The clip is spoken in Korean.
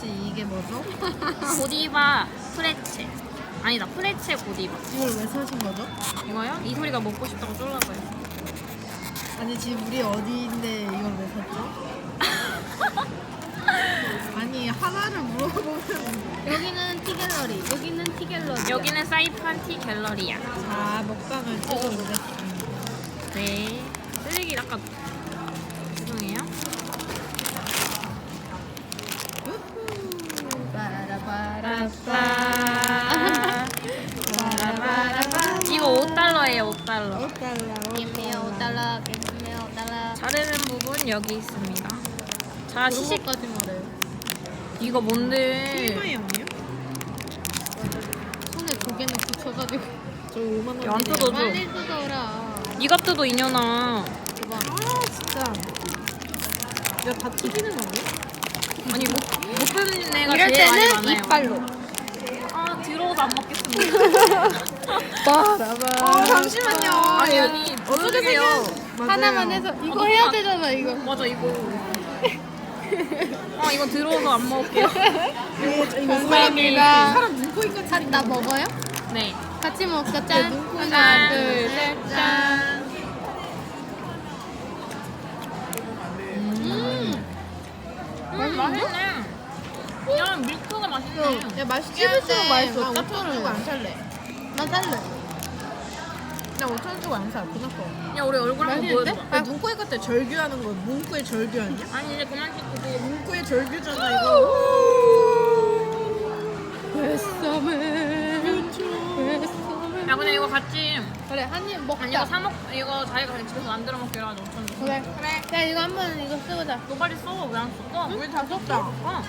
혹시 이게 뭐죠? 고디바 프레체. 아니다, 프레체 고디바. 이걸 왜 사신 거죠? 이거요? 이 소리가 먹고 싶다고 쫄라고요. 아니 지금 우리 어디인데 이걸 왜 샀죠? 아니 하나를 물어보면 여기는 티갤러리, 여기는 티갤러리. 여기는 사이판 티 갤러리야. 자 먹방을 찍어보겠습니다. 네. 쓰레기 아까 5달러예요, 5달러. 5달러. 김에 5달러, 김에 5달러. 자르는 부분 여기 있습니다. 자, 시식 까지 말해. 이거 뭔데? 실마이 아니에요? 손에 고개는 붙여가지고. 저 5만 원. 안 뜯어줘. 빨리 뜯어라. 네가 뜯어 이년아. 대박. 아 진짜. 야다 튀기는 거니? 아니 못, 못 뜯는 애가 이럴 제일 많이 때는 많아요. 이빨로. 아 들어오도 안 먹겠습니다. 아 잠시만요. 아니 아니 어떻게. 맞아요. 하나만 해서 이거 아, 해야 되잖아 이거. 맞아 이거. 아 이거 들어오서 안 먹을게요. 감사합니다. 사람 눈코입 같은 다, 다 먹어요? 네. 같이 먹자 짠. 눈코입 하나 짠. 둘셋 짠. 음. 음 맛있네. 야 밀크가 맛있네. 야 맛있게 씹을수록 해. 맛있어. 나 5천 원 짭조름해. 주고 안 살래. 나 살래. 나 5천 원 주고 안 사. 그나커. 야 우리 얼굴 한번 맛있는데? 보여줘. 야 눈코입 같아. 절규하는 거. 문구의 절규 아니야? 아니 이제 그만 찍고 문구의 절규잖아 이거. 뱃섬에. 뱃섬에. 야 근데 이거 같이 그래 한 입 먹자. 아니 이거 사 먹 이거 자기가 그냥 집에서 만들어 먹기로 하자 5천 원. 그래. 그래. 야 이거 한 번 이거 쓰자. 너 빨리 써. 왜안 써? 우리 다 썼다. 어.